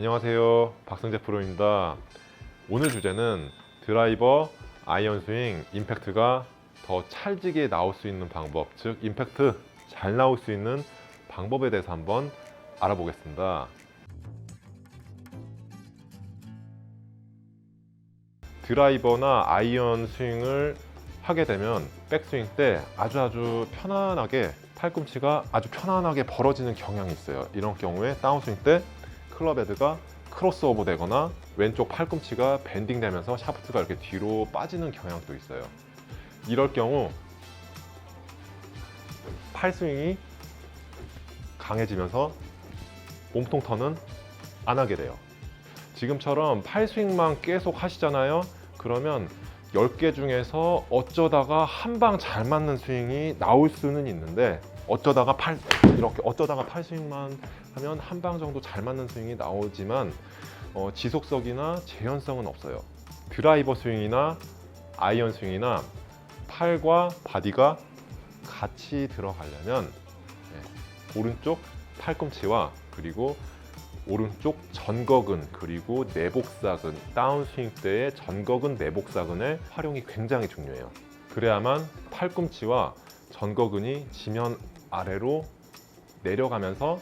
안녕하세요. 박승재 프로입니다. 오늘 주제는 드라이버, 아이언 스윙, 임팩트가 더 찰지게 나올 수 있는 방법, 즉 임팩트 잘 나올 수 있는 방법에 대해서 한번 알아보겠습니다. 드라이버나 아이언 스윙을 하게 되면 백스윙 때 아주 아주 편안하게 팔꿈치가 아주 편안하게 벌어지는 경향이 있어요. 이런 경우에 다운스윙 때 클럽 헤드가 크로스오버 되거나 왼쪽 팔꿈치가 밴딩 되면서 샤프트가 이렇게 뒤로 빠지는 경향도 있어요. 이럴 경우 팔스윙이 강해지면서 몸통 턴은 안 하게 돼요. 지금처럼 팔스윙만 계속 하시잖아요. 그러면 10개 중에서 어쩌다가 한 방 잘 맞는 스윙이 나올 수는 있는데 어쩌다가 팔 이렇게 어쩌다가 팔 스윙만 하면 한 방 정도 잘 맞는 스윙이 나오지만 어, 지속성이나 재현성은 없어요. 드라이버 스윙이나 아이언 스윙이나 팔과 바디가 같이 들어가려면 예, 오른쪽 팔꿈치와 그리고 오른쪽 전거근 그리고 내복사근 다운스윙 때의 전거근 내복사근의 활용이 굉장히 중요해요. 그래야만 팔꿈치와 전거근이 지면 아래로 내려가면서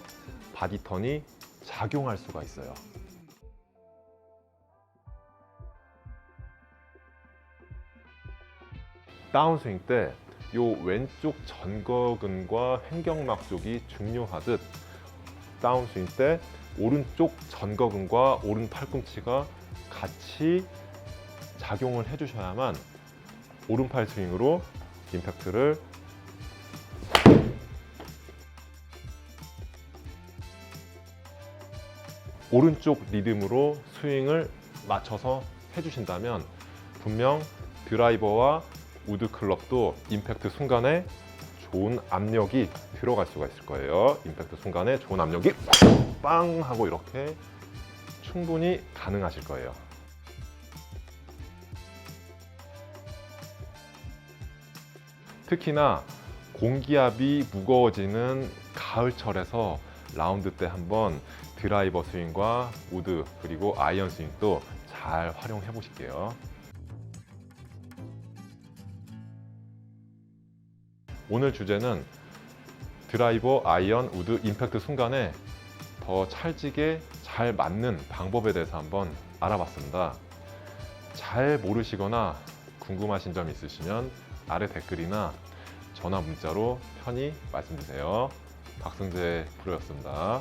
바디턴이 작용할 수가 있어요. 다운스윙 때요 왼쪽 전거근과 횡격막 쪽이 중요하듯 다운스윙 때 오른쪽 전거근과 오른 팔꿈치가 같이 작용을 해주셔야만 오른팔 스윙으로 임팩트를 오른쪽 리듬으로 스윙을 맞춰서 해주신다면 분명 드라이버와 우드 클럽도 임팩트 순간에 좋은 압력이 들어갈 수가 있을 거예요. 임팩트 순간에 좋은 압력이 빵 하고 이렇게 충분히 가능하실 거예요. 특히나 공기압이 무거워지는 가을철에서 라운드 때 한번 드라이버 스윙과 우드 그리고 아이언 스윙도 잘 활용해 보실게요. 오늘 주제는 드라이버, 아이언, 우드, 임팩트 순간에 더 찰지게 잘 맞는 방법에 대해서 한번 알아봤습니다. 잘 모르시거나 궁금하신 점 있으시면 아래 댓글이나 전화 문자로 편히 말씀 주세요. 박승재 프로였습니다.